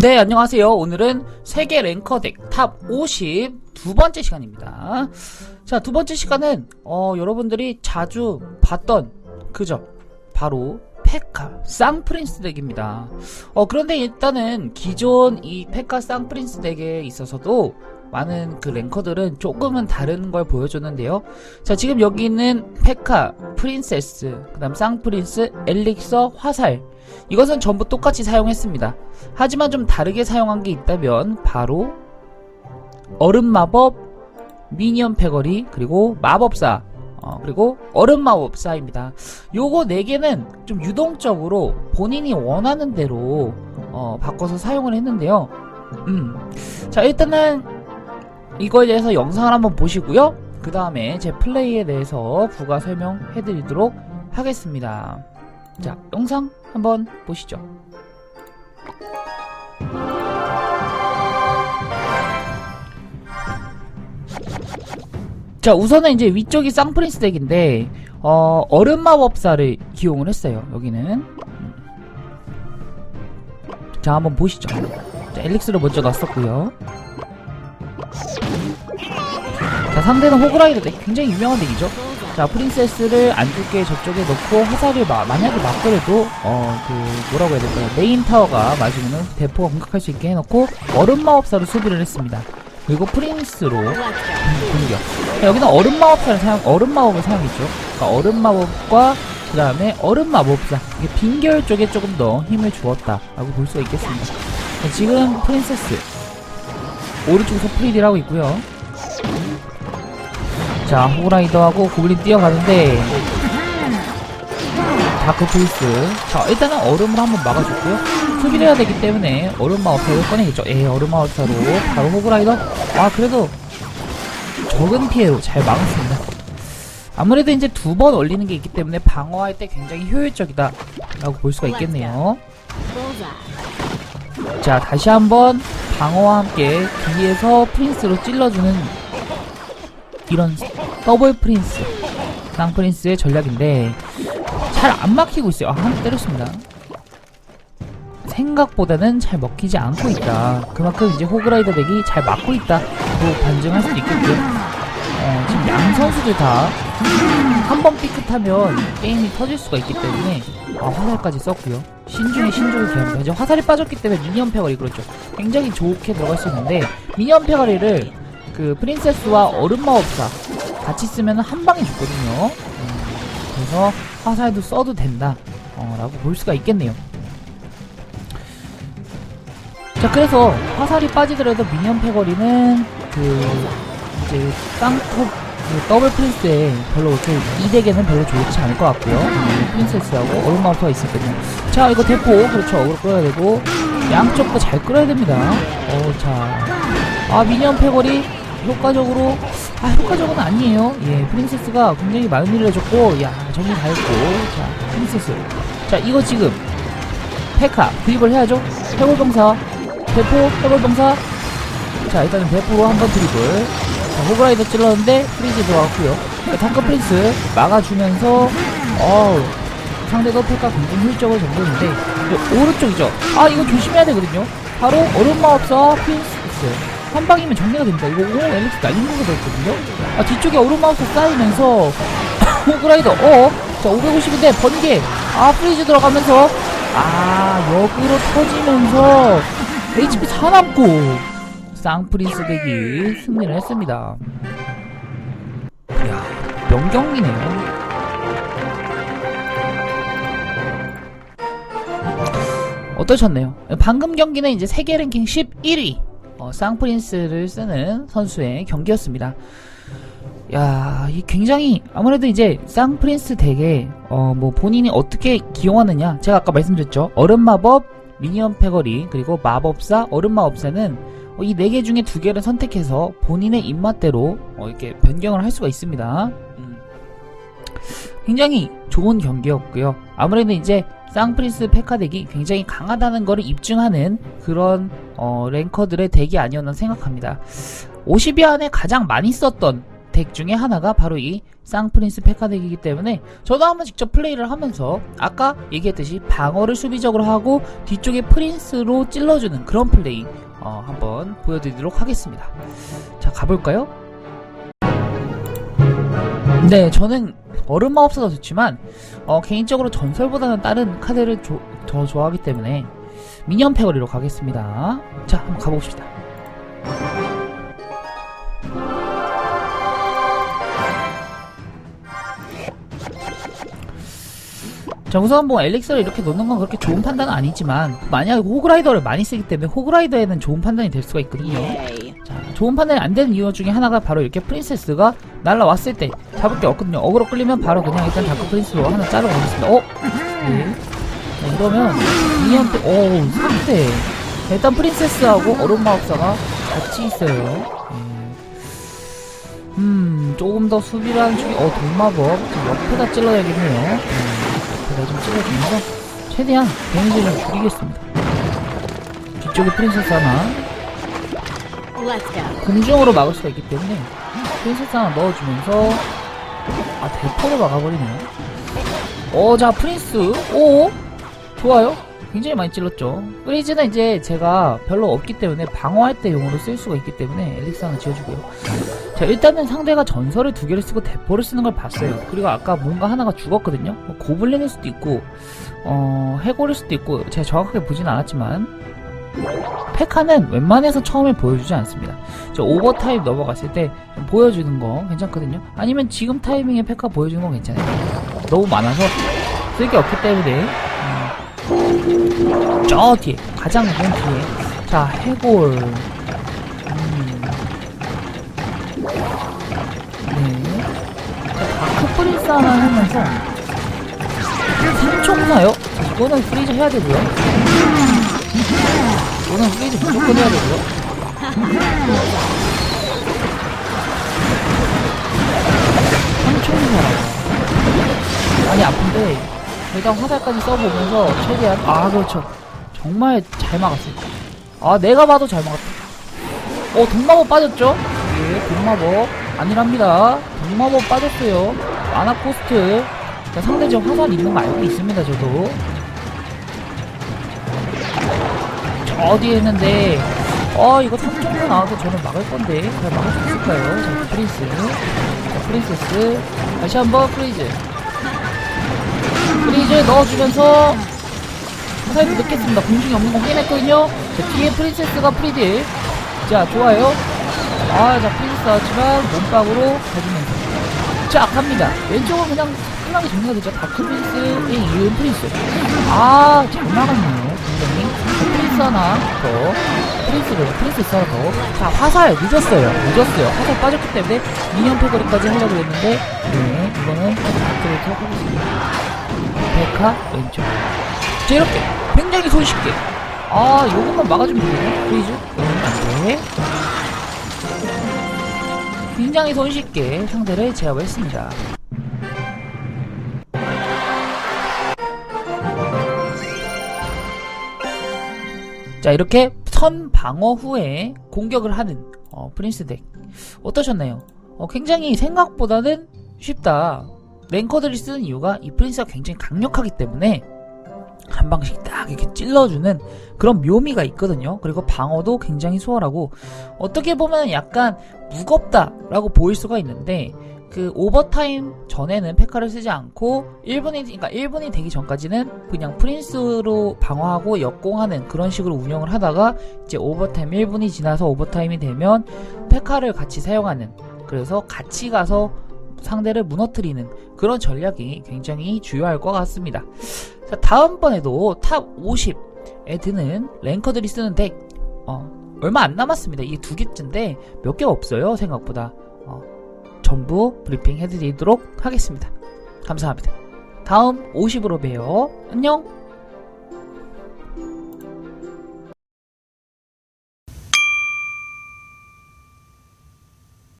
네, 안녕하세요. 오늘은 세계 랭커 덱 탑 50 두 번째 시간입니다. 자, 두 번째 시간은, 어, 여러분들이 자주 봤던, 그죠? 바로, 페카 쌍프린스 덱입니다. 어, 그런데 일단은 기존 이 페카 쌍프린스 덱에 있어서도 많은 그 랭커들은 조금은 다른 걸 보여줬는데요. 자, 지금 여기 있는 페카, 프린세스, 그 다음 쌍프린스, 엘릭서, 화살. 이것은 전부 똑같이 사용했습니다. 하지만 좀 다르게 사용한 게 있다면 바로 얼음 마법, 미니언 패거리, 그리고 마법사, 어, 그리고 얼음 마법사입니다. 요거 4개는 좀 유동적으로 본인이 원하는 대로 어, 바꿔서 사용을 했는데요. 음. 자, 일단은 이거에 대해서 영상을 한번 보시고요. 그 다음에 제 플레이에 대해서 부가 설명해 드리도록 하겠습니다. 자, 영상 한번 보시죠. 자, 우선은 이제 위쪽이 쌍프린스 덱인데, 어, 얼음 마법사를 기용을 했어요, 여기는. 자, 한번 보시죠. 자, 엘릭스를 먼저 놨었고요. 자, 상대는 호그라이더 덱. 굉장히 유명한 덱이죠. 자, 프린세스를 안 죽게 저쪽에 넣고 화살을 마, 만약에 맞더라도, 어, 그, 뭐라고 해야 될까요? 메인 타워가 맞으면은 대포가 공격할 수 있게 해놓고, 얼음 마법사로 수비를 했습니다. 그리고 프린스로 음, 공격. 자, 여기는 얼음 마법사를 사용, 얼음 마법을 사용했죠. 그러니까 얼음 마법과 그 다음에 얼음 마법사. 이게 빈결 쪽에 조금 더 힘을 주었다 라고 볼 수가 있겠습니다. 자, 지금 프린세스. 오른쪽에서 프리딜 하고 있고요. 자, 호그라이더하고 고블린 뛰어가는데 다크 프리스. 자, 일단은 얼음을 한번 막아줬고요. 수비를 해야 되기 때문에 얼음 마법사를 꺼내겠죠. 예, 얼음 마법사로 바로 호그라이더. 아, 그래도 적은 피해로 잘 막았습니다. 아무래도 이제 두 번 올리는 게 있기 때문에 방어할 때 굉장히 효율적이다. 라고 볼 수가 있겠네요. 자, 다시 한번 방어와 함께 뒤에서 프린스로 찔러주는 이런 더블 프린스 쌍 프린스의 전략인데 잘 안 막히고 있어요. 아, 한대 때렸습니다. 생각보다는 잘 먹히지 않고 있다. 그만큼 이제 호그라이더 덱이 잘 막고 있다고 반증할 수도 있겠고요. 어, 지금 양 선수들 다 한 번 삐끗하면 게임이 터질 수가 있기 때문에 아, 화살까지 썼고요. 신중에 신중을 기합니다. 이제 화살이 빠졌기 때문에 미니언 패거리 그렇죠. 굉장히 좋게 들어갈 수 있는데 미니언 패거리를 그 프린세스와 얼음 마법사 같이 쓰면 한 방에 죽거든요. 음, 그래서 화살도 써도 된다. 어, 라고 볼 수가 있겠네요. 자, 그래서 화살이 빠지더라도 미니언 패거리는 그 이제 쌍톱 그 더블 프린스에 별로 그 이덱에는 별로 좋지 않을 것 같고요. 음, 프린세스하고 얼음 마법사가 있으니까요. 자, 이거 대포 그렇죠. 어그로 끌어야 되고 양쪽 다잘 끌어야 됩니다. 어, 자, 아 미니언 패거리 효과적으로 아 효과적은 아니에요. 예 프린세스가 굉장히 많은 일을 해줬고 야 정리 다 했고. 자 프린세스. 자 이거 지금. 페카 드립을 해야죠. 해골병사. 대포 해골병사. 자 일단은 대포로 한번 드립을. 자 호그라이더 찔렀는데 프린스 들어갔고요. 자, 탕크 프린스 막아주면서 어우 상대가 페카 굉장히 효율적으로 정도인데 오른쪽이죠. 아 이거 조심해야 되거든요. 바로 얼음 마법사 프린세스 한 방이면 정리가 됩니다. 이거 오 엘릭스 날린 거가 됐거든요. 아 뒤쪽에 오른마우스 쌓이면서 호그라이더 어? 자 550인데 번개 아 프리즈 들어가면서 아 역으로 터지면서 HP 사남고 쌍프린스 덱이 승리를 했습니다. 이야 명경기네요. 어떠셨나요? 방금 경기는 이제 세계 랭킹 11위 어, 쌍프린스를 쓰는 선수의 경기였습니다. 야, 이 굉장히 아무래도 이제 쌍프린스 덱에 어, 뭐 본인이 어떻게 기용하느냐 제가 아까 말씀드렸죠. 얼음 마법, 미니언 패거리 그리고 마법사, 얼음 마법사는 어, 이네 개 중에 두 개를 선택해서 본인의 입맛대로 어, 이렇게 변경을 할 수가 있습니다. 음. 굉장히 좋은 경기였고요. 아무래도 이제 쌍프린스 페카 덱이 굉장히 강하다는 것을 입증하는 그런 어, 랭커들의 덱이 아니었나 생각합니다. 50위 안에 가장 많이 썼던 덱 중에 하나가 바로 이 쌍프린스 페카 덱이기 때문에 저도 한번 직접 플레이를 하면서 아까 얘기했듯이 방어를 수비적으로 하고 뒤쪽에 프린스로 찔러주는 그런 플레이 어, 한번 보여드리도록 하겠습니다. 자 가볼까요? 네 저는 얼음 마법사가 좋지만 어, 개인적으로 전설보다는 다른 카드를 조- 더 좋아하기 때문에 미니언 패거리로 가겠습니다. 자 한번 가봅시다. 자 우선 뭐 엘릭서를 이렇게 놓는 건 그렇게 좋은 판단은 아니지만 만약에 호그라이더를 많이 쓰기 때문에 호그라이더에는 좋은 판단이 될 수가 있거든요 자 좋은 판단이 안 되는 이유 중에 하나가 바로 이렇게 프린세스가 날라왔을 때 잡을 게 없거든요 어그로 끌리면 바로 그냥 일단 다크 프린스로 하나 자르고 가겠습니다 어? 네 미니언 때 어우 상대 일단 프린세스하고 얼음 마법사가 같이 있어요 네. 음 조금 더 수비를 하는 쪽이 어 돌마법 좀 옆에다 찔러야겠네요 음. 제가 좀 찍어주면서 최대한 데미지를 줄이겠습니다. 뒤쪽에 프린세스 하나. 공중으로 막을 수가 있기 때문에 프린세스 하나 넣어주면서 아 대포로 막아버리네요. 어자 프린스 오 좋아요. 굉장히 많이 찔렀죠. 프리즈는 이제 제가 별로 없기 때문에 방어할 때 용으로 쓸 수가 있기 때문에 엘릭스 하나 지어주고요. 자 일단은 상대가 전설을 두 개를 쓰고 대포를 쓰는 걸 봤어요. 그리고 아까 뭔가 하나가 죽었거든요. 뭐 고블린일 수도 있고 어 해골일 수도 있고 제가 정확하게 보진 않았지만 페카는 웬만해서 처음에 보여주지 않습니다. 저 오버타임 넘어갔을 때좀 보여주는 거 괜찮거든요. 아니면 지금 타이밍에 페카 보여주는 건 괜찮아요. 너무 많아서 쓸 게 없기 때문에 음, 저 뒤에 가장 맨 뒤에 자 해골 음, 네. 다크 프린스 하나 하면서 삼총사요? 이거는 프리즈 해야 되고요. 이거는 프리즈 무조건 해야 되고요. 삼총사라고. 많이 아픈데 일단 화살까지 써보면서 최대한 아 그렇죠. 정말 잘 막았어요. 아 내가 봐도 잘 막았다. 어 동마법 빠졌죠? 예 동마법 아니랍니다. 동마법 빠졌어요. 아나 코스트 자, 상대적 화살 있는 거 알고 있습니다 저도. 저 뒤에 있는데? 어 이거 3점도 나와도 저는 막을 건데. 잘 막을 수 있을까요? 자 프린스. 자 프린세스. 다시 한번 프리즈. 프리즈 넣어주면서 화살도 넣겠습니다. 공중이 없는 거 확인했거든요. 자 뒤에 프린세스가 프리딜 자 좋아요. 아자 프린세스 나왔지만 몸빵으로 가주면서. 자 갑니다. 왼쪽은 그냥 편하게 정리가 되죠. 다크 프린스에 이은 프린스. 아 잘 나갔네요 프린스 하나 더 프린스를 프린스 하나 더자 화살 늦었어요. 늦었어요. 화살 빠졌기 때문에 미니언 패거리까지 하려고 했는데 네 이거는 앞으로 하겠습니다 백화 왼쪽. 자 이렇게 굉장히 손쉽게. 아 요것만 막아주면 되겠네. 프리즈? 응 안돼. 굉장히 손쉽게 상대를 제압했습니다 자 이렇게 선 방어 후에 공격을 하는 어, 프린스 덱 어떠셨나요? 어, 굉장히 생각보다는 쉽다 랭커들이 쓰는 이유가 이 프린스가 굉장히 강력하기 때문에 한 방씩 딱 이렇게 찔러주는 그런 묘미가 있거든요. 그리고 방어도 굉장히 수월하고 어떻게 보면 약간 무겁다라고 보일 수가 있는데 그 오버타임 전에는 페카를 쓰지 않고 1분이 그러니까 1분이 되기 전까지는 그냥 프린스로 방어하고 역공하는 그런 식으로 운영을 하다가 이제 오버타임 1분이 지나서 오버타임이 되면 페카를 같이 사용하는 그래서 같이 가서 상대를 무너뜨리는 그런 전략이 굉장히 주요할 것 같습니다. 자, 다음번에도 탑 50에 드는 랭커들이 쓰는 덱, 어, 얼마 안 남았습니다. 이게 두 개째인데 몇 개 없어요, 생각보다. 어, 전부 브리핑 해드리도록 하겠습니다. 감사합니다. 다음 50으로 봬요. 안녕!